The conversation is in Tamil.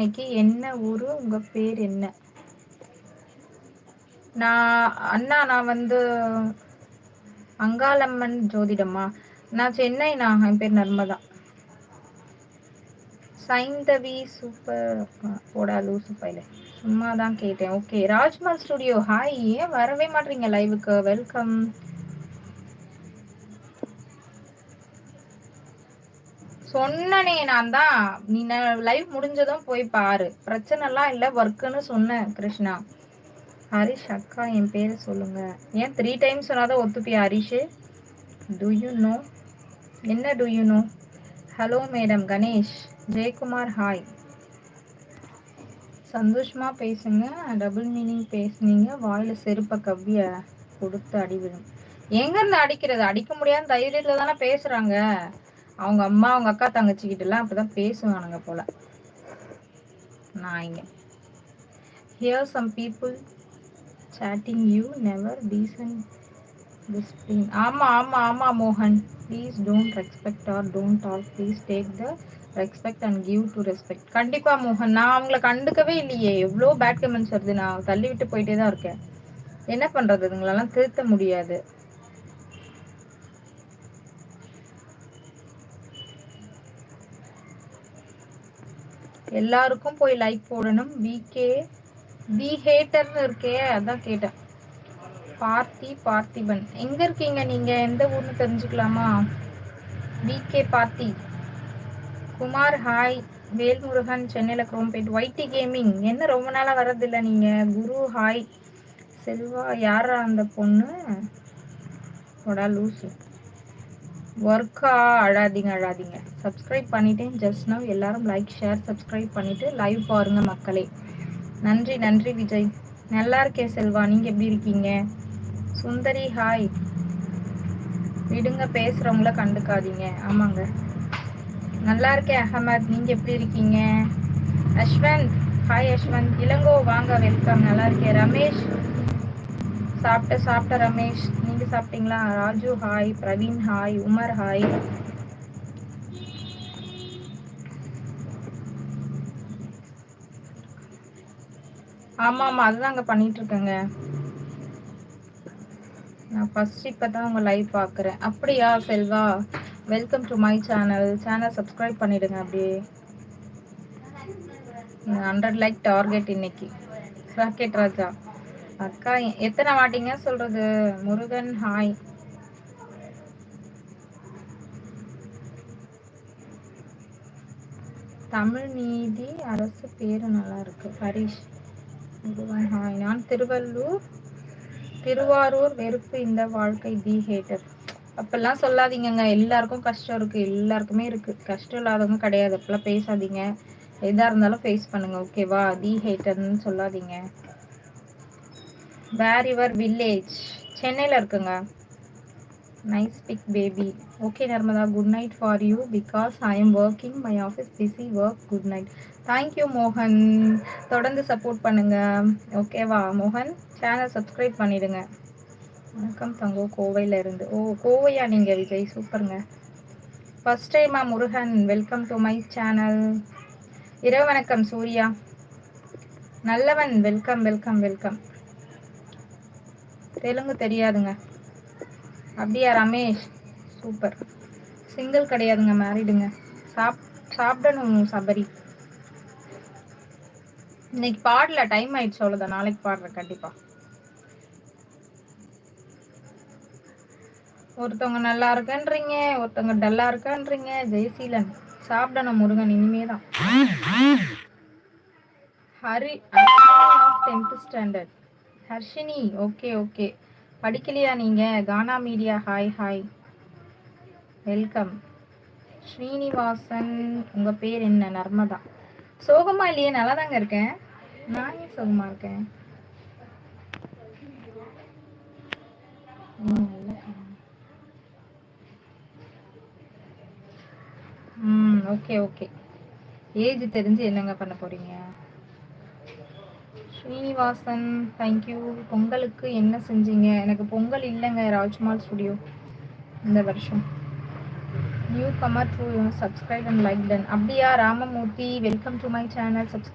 இன்னைக்கு என்ன ஊரு? உங்க பேர் என்ன? நான் அண்ணா நான் வந்து அங்காளம்மன் ஜோதிடம்மா. நான் சென்னை நான் என் பேர் நர்மதா. சைந்தவி சூப்பர் போடா லூசு பையில சும்மா தான் கேட்டேன். Okay ராஜ்மல் studio. ஹாய் ஏன் வரவே மாட்டீங்க லைவுக்கு வெல்கம் சொன்னனே நான் தான் நீ லைவ் முடிஞ்சதும் போய் பாரு. பிரச்சனைலாம் இல்லை ஒர்க்குன்னு சொன்னேன் கிருஷ்ணா. ஹரிஷ் அக்கா என் பேர் சொல்லுங்க. ஏன் த்ரீ டைம்ஸ் சொன்னாதான் ஒத்துப்பியா ஹரிஷு? டு யூ நோ என்ன do you know hello madam Ganesh. Jayakumar hi சந்தோஷமா பேசுங்க. டபுள் மீனிங் பேசுனீங்க. வாயில செருப்ப கவ்விய கொடுத்து அடிவிடும். எங்க இருந்து அடிக்கிறது? அடிக்க முடியாத தைரியத்துல தானே பேசுறாங்க. அவங்க அம்மா அவங்க அக்கா தங்கச்சிக்கிட்ட எல்லாம் அப்பதான் பேசுவானுங்க போல. நான் இங்க. Here some people chatting you never decent discipline ஆமா ஆமா ஆமா மோகன். Please don't respect or don't talk please take the respect and give to respect கண்டிப்பா மோகன். நான் அவங்கள கண்டுக்கவே இல்லையே. எவ்வளோ பேட் கமெண்ட்ஸ் வருது. நான் தள்ளி விட்டு போயிட்டே தான் இருக்கேன். என்ன பண்றது? இதுங்களெல்லாம் திருத்த முடியாது. எல்லாருக்கும் போய் லைக் போடணும். விகே தி ஹேட்டர்னு இருக்கே அதான் கேட்டேன். பார்த்தி பார்த்திபன். எங்க இருக்கீங்க நீங்க? எந்த ஊர்னு தெரிஞ்சுக்கலாமா? விகே பார்த்தி. குமார் ஹாய் வேல்முருகன் சென்னையில் கிரம்பேட் ஒயிட்டி கேமிங் என்ன ரொம்ப நாளாக வர்றதில்ல நீங்கள் குரு ஹாய் செல்வா யாரா அந்த பொண்ணு? போடா லூசு. ஒர்க்கா அழாதீங்க அழாதீங்க. சப்ஸ்கிரைப் பண்ணிட்டேன். ஜஸ்ட் நவ் எல்லாரும் லைக் ஷேர் சப்ஸ்கிரைப் பண்ணிட்டு லைவ் பாருங்க மக்களே. நன்றி நன்றி விஜய். நல்லா இருக்கேன் செல்வா நீங்க எப்படி இருக்கீங்க? சுந்தரி ஹாய் விடுங்க பேசுறவங்கள கண்டுக்காதீங்க. ஆமாங்க. நல்லா இருக்கேன் அகமத் நீங்க எப்படி இருக்கீங்க? அஸ்வந்த் ஹாய் அஸ்வந்த். இளங்கோ வாங்க வெல்கம் நல்லா இருக்கேன் ரமேஷ் சாப்பிட்ட சாப்பிட்ட ரமேஷ். நீங்க சாப்பிட்டீங்களா? Raju hi Praveen hi Umar hi ஆமா ஆமா. அதுதான் அங்க பண்ணிட்டு இருக்கேங்க நான் ஃபர்ஸ்ட் இப்போ தான் உங்கள் லைவ் பார்க்குறேன் அப்படியா Selva? Welcome to my channel channel subscribe பண்ணிடுங்க அப்படியே. ஹண்ட்ரட் லைக் டார்கெட் இன்னைக்கு. ராக்கெட் ராஜா. அக்கா எத்தனை வாட்டிங்க சொல்றது? முருகன் ஹாய் தமிழ் நீதி அரசு பேரு நல்லா இருக்கு. ஹரிஷ். முருகன் ஹாய் நான் திருவள்ளூர் திருவாரூர் வெறுப்பு இந்த வாழ்க்கை தி ஹேட்டர் அப்பெல்லாம் சொல்லாதீங்கங்க. எல்லாருக்கும் கஷ்டம் இருக்கு. எல்லாருக்குமே இருக்கு. கஷ்டம் இல்லாதவங்க கிடையாது. அப்பெல்லாம் பேசாதீங்க. எதா இருந்தாலும் ஃபேஸ் பண்ணுங்க ஓகேவா தி ஹேட்டர்னு சொல்லாதீங்க. வேர் யுவர் வில்லேஜ் சென்னையில் இருக்குங்க. Nice big baby okay Narmada good night for you because I am working my office busy work good night thank you மோகன் தொடர்ந்து சப்போர்ட் பண்ணுங்க. ஓகேவா மோகன் சேனல் சப்ஸ்கிரைப் பண்ணிடுங்க. வணக்கம் தங்கோ கோவையில் இருந்து. ஓ கோவையா நீங்கள் விஜய்? சூப்பருங்க. ஃபர்ஸ்ட் டைமா Murugan welcome to my channel இரவு வணக்கம் சூர்யா. நல்லவன் வெல்கம் வெல்கம் வெல்கம் தெலுங்கு தெரியாதுங்க. அப்படியா ரமேஷ்? சூப்பர். சிங்கிள் கிடையாதுங்க மேரிடுங்க சாப் சாப்பிடணும் சபரி. இன்னைக்கு பாடல டைம் ஆயிடுச்சு அவ்வளோதான் நாளைக்கு பாடுறேன் கண்டிப்பா. ஒருத்தவங்க நல்லா இருக்கன்றீங்க ஒருத்தவங்க டல்லா இருக்கன்றீங்க ஜெயசீலன் சாப்பிடணும் முருகன் இனிமே தான் Hari tenth standard Harshini okay okay படிக்கலையா நீங்க? Gaana media hi hi. Welcome. Srinivasan உங்க பேர் என்ன? நர்மதா. சோகமா இல்லையே? நல்லா தாங்க இருக்கேன். நான் ஏன் சோகமா இருக்கேன். ம் ஓகே ஓகே. ஏஜ் தெரிஞ்சு என்னங்க பண்ண போறீங்க? ஸ்ரீனிவாசன் தேங்க்யூ பொங்கலுக்கு என்ன செஞ்சீங்க? எனக்கு பொங்கல் இல்லைங்க ராஜ்மால் ஸ்டுடியோ இந்த வருஷம். Newcomer through subscribe and like done அப்படியா Ramamurthy? Welcome to my channel subscribe